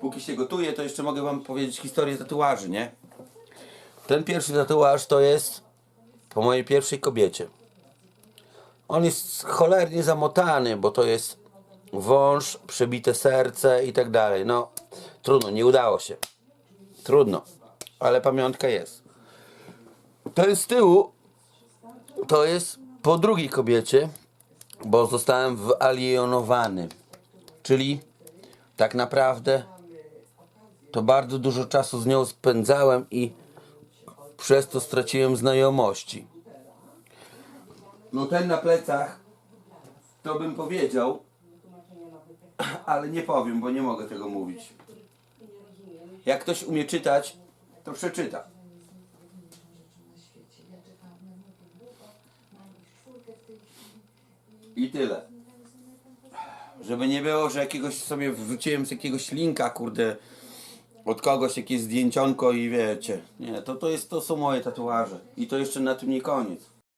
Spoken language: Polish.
póki się gotuje, to jeszcze mogę wam powiedzieć historię tatuaży, nie? Ten pierwszy tatuaż to jest po mojej pierwszej kobiecie. On jest cholernie zamotany, bo to jest wąż, przebite serce i tak dalej. No, trudno, nie udało się. Trudno, ale pamiątka jest. Ten z tyłu to jest po drugiej kobiecie, bo zostałem wyalienowany. Czyli tak naprawdę to bardzo dużo czasu z nią spędzałem i przez to straciłem znajomości. No ten na plecach to bym powiedział, ale nie powiem, bo nie mogę tego mówić. Jak ktoś umie czytać, to przeczyta. I tyle. Żeby nie było, że jakiegoś sobie wrzuciłem z jakiegoś linka, kurde, od kogoś jakieś zdjęcionko i wiecie. Nie, to, to, jest, to są moje tatuaże. I to jeszcze na tym nie koniec.